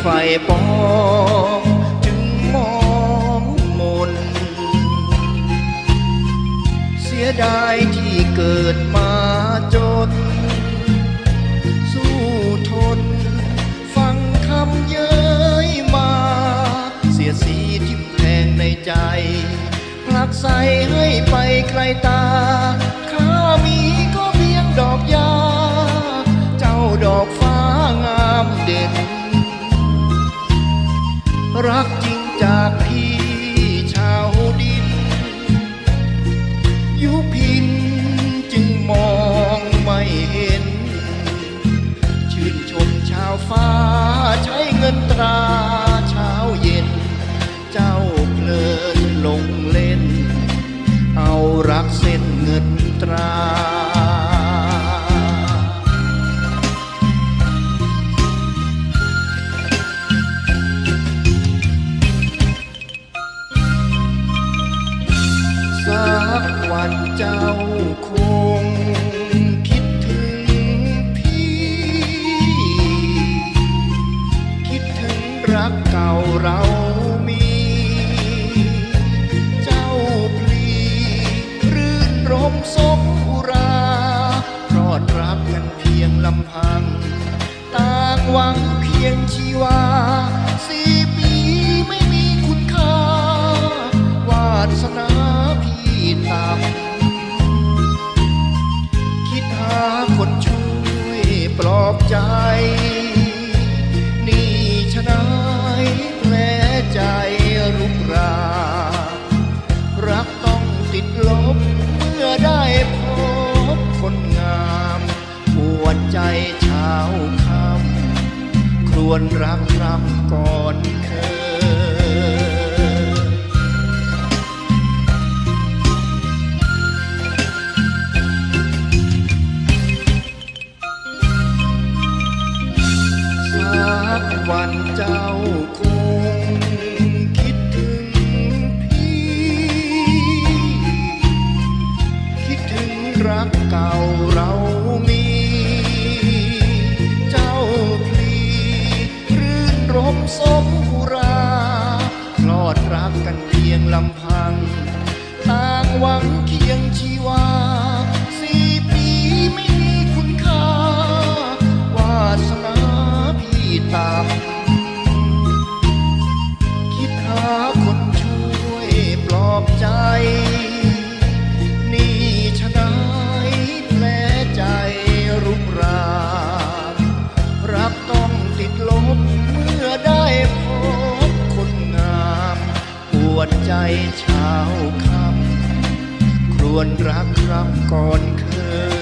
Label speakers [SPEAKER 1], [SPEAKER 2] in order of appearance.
[SPEAKER 1] ไฟปองจึงมองมน เสียดายที่เกิดมาจน สู้ทน ฟังคำเย้ยมา เสียสีทิ่มแทงในใจผลักใสให้ไปไกลตาาวฟ้าใช้เงินตราเช้าเย็น เจ้าเพลินลงเล่น เอารักเส้นเงินตราสักวันเจ้าคง รักเก่าเรามี เจ้าพลีรื่นรมสมอุราพรอดรักกันเพียงลำพัง ต่างหวังเพียงชีวาสี่ปีไม่มีคุณค่า วาสนาพี่ต่ำคิดหาคนช่วยปลอบใจ วนรักรำก่อนเคย กั วนใจชาวคำครวนรักคร่ำก่อนเคย